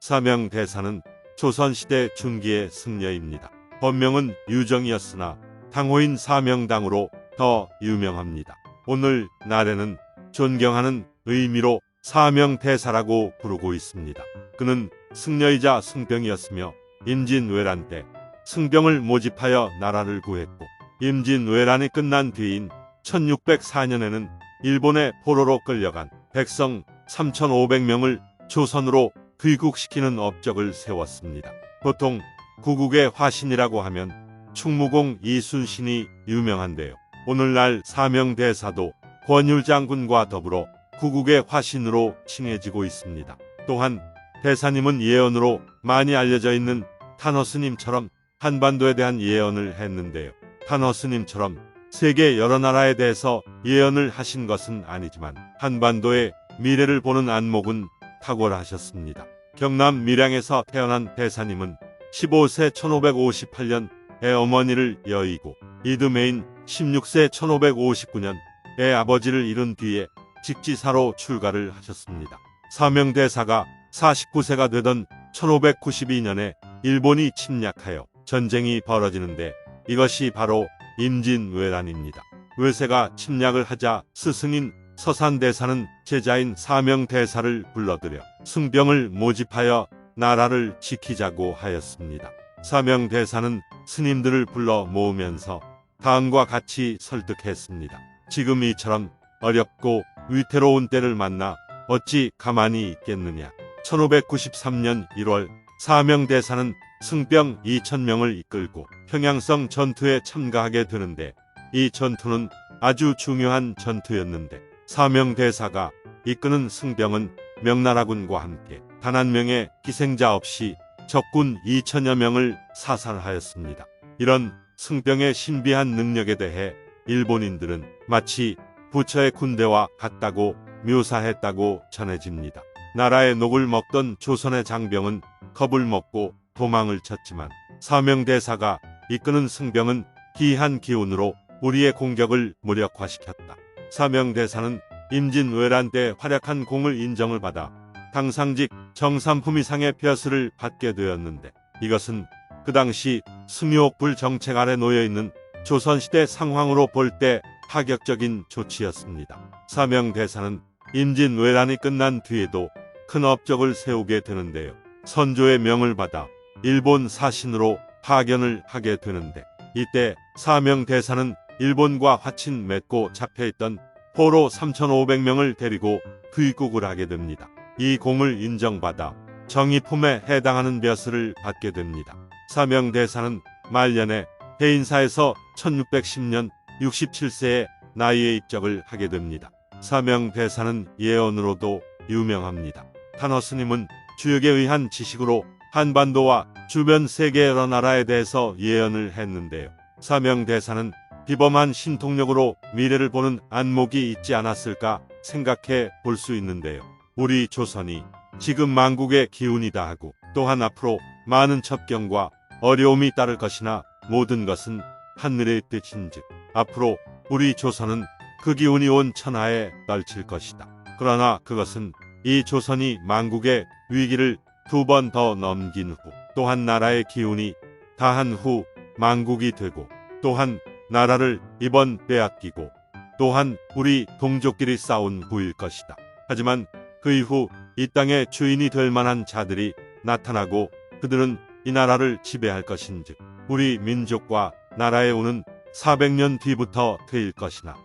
사명 대사는 조선시대 중기의 승려입니다. 본명은 유정이었으나 당호인 사명당으로 더 유명합니다. 오늘 날에는 존경하는 의미로 사명대사라고 부르고 있습니다. 그는 승려이자 승병이었으며 임진왜란 때 승병을 모집하여 나라를 구했고 임진왜란이 끝난 뒤인 1604년에는 일본의 포로로 끌려간 백성 3,500명을 조선으로 귀국시키는 업적을 세웠습니다. 보통 구국의 화신이라고 하면 충무공 이순신이 유명한데요. 오늘날 사명대사도 권율 장군과 더불어 구국의 화신으로 칭해지고 있습니다. 또한 대사님은 예언으로 많이 알려져 있는 탄허스님처럼 한반도에 대한 예언을 했는데요. 탄허스님처럼 세계 여러 나라에 대해서 예언을 하신 것은 아니지만 한반도의 미래를 보는 안목은 탁월하셨습니다. 경남 밀양에서 태어난 대사님은 15세 1558년 애 어머니를 여의고 이듬해인 16세 1559년 애 아버지를 잃은 뒤에 직지사로 출가를 하셨습니다. 사명대사가 49세가 되던 1592년에 일본이 침략하여 전쟁이 벌어지는데 이것이 바로 임진왜란입니다. 외세가 침략을 하자 스승인 서산대사는 제자인 사명대사를 불러들여 승병을 모집하여 나라를 지키자고 하였습니다. 사명대사는 스님들을 불러 모으면서 다음과 같이 설득했습니다. 지금 이처럼 어렵고 위태로운 때를 만나 어찌 가만히 있겠느냐. 1593년 1월 사명대사는 승병 2천명을 이끌고 평양성 전투에 참가하게 되는데 이 전투는 아주 중요한 전투였는데 사명대사가 이끄는 승병은 명나라군과 함께 단 한 명의 희생자 없이 적군 2천여 명을 사살하였습니다. 이런 승병의 신비한 능력에 대해 일본인들은 마치 부처의 군대와 같다고 묘사했다고 전해집니다. 나라의 녹을 먹던 조선의 장병은 겁을 먹고 도망을 쳤지만 사명대사가 이끄는 승병은 기이한 기운으로 우리의 공격을 무력화시켰다. 사명대사는 임진왜란 때 활약한 공을 인정을 받아 당상직 정삼품 이상의 벼슬을 받게 되었는데 이것은 그 당시 승요불 정책 아래 놓여 있는 조선시대 상황으로 볼 때 파격적인 조치였습니다. 사명대사는 임진왜란이 끝난 뒤에도 큰 업적을 세우게 되는데요. 선조의 명을 받아 일본 사신으로 파견을 하게 되는데 이때 사명대사는 일본과 화친 맺고 잡혀있던 포로 3,500명을 데리고 귀국을 하게 됩니다. 이 공을 인정받아 정의 품에 해당하는 벼슬을 받게 됩니다. 사명대사는 말년에 해인사에서 1610년 67세의 나이에 입적을 하게 됩니다. 사명대사는 예언으로도 유명합니다. 타너스님은 주역에 의한 지식으로 한반도와 주변 세계 여러 나라에 대해서 예언을 했는데요. 사명대사는 비범한 신통력으로 미래를 보는 안목이 있지 않았을까 생각해 볼 수 있는데요. 우리 조선이 지금 만국의 기운이다 하고 또한 앞으로 많은 첩경과 어려움이 따를 것이나 모든 것은 하늘의 뜻인즉 앞으로 우리 조선은 그 기운이 온 천하에 떨칠 것이다. 그러나 그것은 이 조선이 만국의 위기를 두 번 더 넘긴 후 또한 나라의 기운이 다한 후 만국이 되고 또한 나라를 이번 빼앗기고 또한 우리 동족끼리 싸운 후일 것이다. 하지만 그 이후 이 땅의 주인이 될 만한 자들이 나타나고 그들은 이 나라를 지배할 것인즉 우리 민족과 나라에 오는 400년 뒤부터 되일 것이나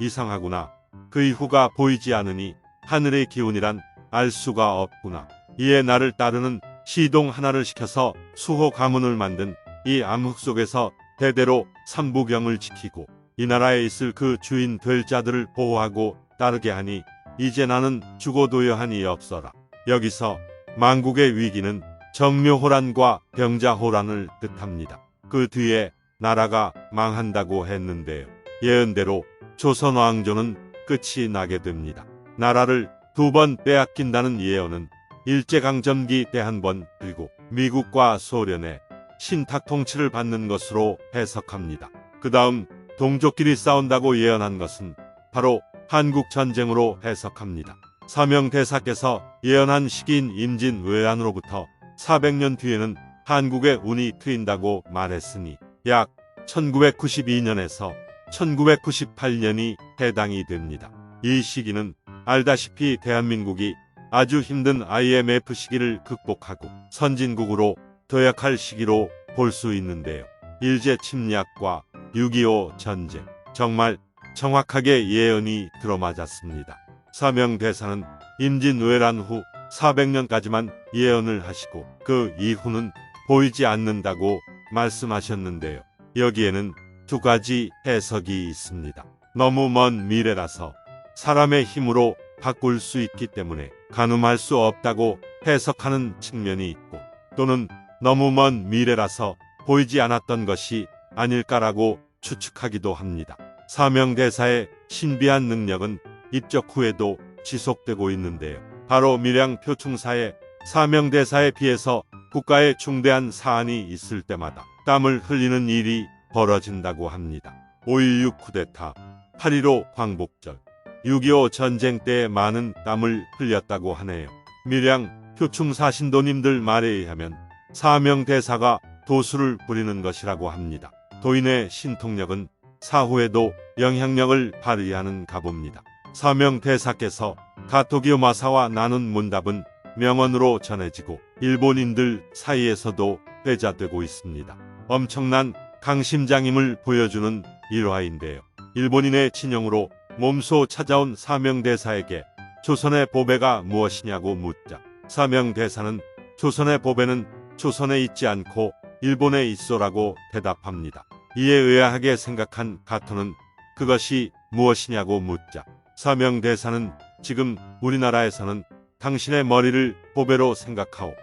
이상하구나. 그 이후가 보이지 않으니 하늘의 기운이란 알 수가 없구나. 이에 나를 따르는 시동 하나를 시켜서 수호 가문을 만든 이 암흑 속에서 대대로 삼부경을 지키고 이 나라에 있을 그 주인 될 자들을 보호하고 따르게 하니 이제 나는 죽어도여 하니 없어라. 여기서 만국의 위기는 정묘호란과 병자호란을 뜻합니다. 그 뒤에 나라가 망한다고 했는데요. 예언대로 조선 왕조는 끝이 나게 됩니다. 나라를 두 번 빼앗긴다는 예언은 일제강점기 때 한 번 그리고 미국과 소련의 신탁 통치를 받는 것으로 해석합니다. 그 다음 동족끼리 싸운다고 예언한 것은 바로 한국 전쟁으로 해석합니다. 사명대사께서 예언한 시기인 임진 외환으로부터 400년 뒤에는 한국의 운이 트인다고 말했으니 약 1992년에서 1998년이 해당이 됩니다. 이 시기는 알다시피 대한민국이 아주 힘든 IMF 시기를 극복하고 선진국으로 도약할 시기로 볼 수 있는데요. 일제 침략과 6.25 전쟁 정말 정확하게 예언이 들어맞았습니다. 사명대사는 임진왜란 후 400년까지만 예언을 하시고 그 이후는 보이지 않는다고 말씀하셨는데요. 여기에는 두 가지 해석이 있습니다. 너무 먼 미래라서 사람의 힘으로 바꿀 수 있기 때문에 가늠할 수 없다고 해석하는 측면이 있고 또는 너무 먼 미래라서 보이지 않았던 것이 아닐까라고 추측하기도 합니다. 사명대사의 신비한 능력은 입적 후에도 지속되고 있는데요. 바로 밀양 표충사의 사명대사에 비해서 국가에 중대한 사안이 있을 때마다 땀을 흘리는 일이 벌어진다고 합니다. 5.16 쿠데타, 8.15 광복절, 6.25 전쟁 때 많은 땀을 흘렸다고 하네요. 밀양 표충사 신도님들 말에 의하면 사명대사가 도수를 부리는 것이라고 합니다. 도인의 신통력은 사후에도 영향력을 발휘하는 가봅니다. 사명대사께서 가토기요 마사와 나눈 문답은 명언으로 전해지고 일본인들 사이에서도 회자되고 있습니다. 엄청난 강심장임을 보여주는 일화인데요. 일본인의 친형으로 몸소 찾아온 사명대사에게 조선의 보배가 무엇이냐고 묻자 사명대사는 조선의 보배는 조선에 있지 않고 일본에 있소라고 대답합니다. 이에 의아하게 생각한 가토는 그것이 무엇이냐고 묻자 사명대사는 지금 우리나라에서는 당신의 머리를 보배로 생각하오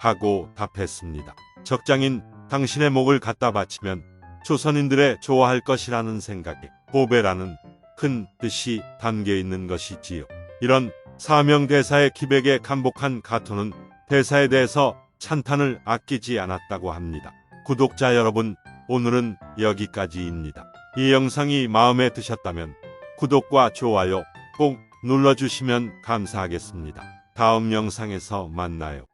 하고 답했습니다. 적장인 당신의 목을 갖다 바치면 조선인들의 좋아할 것이라는 생각에 보배라는 큰 뜻이 담겨 있는 것이지요. 이런 사명대사의 기백에 감복한 가토는 대사에 대해서 찬탄을 아끼지 않았다고 합니다. 구독자 여러분, 오늘은 여기까지입니다. 이 영상이 마음에 드셨다면 구독과 좋아요 꼭 눌러주시면 감사하겠습니다. 다음 영상에서 만나요.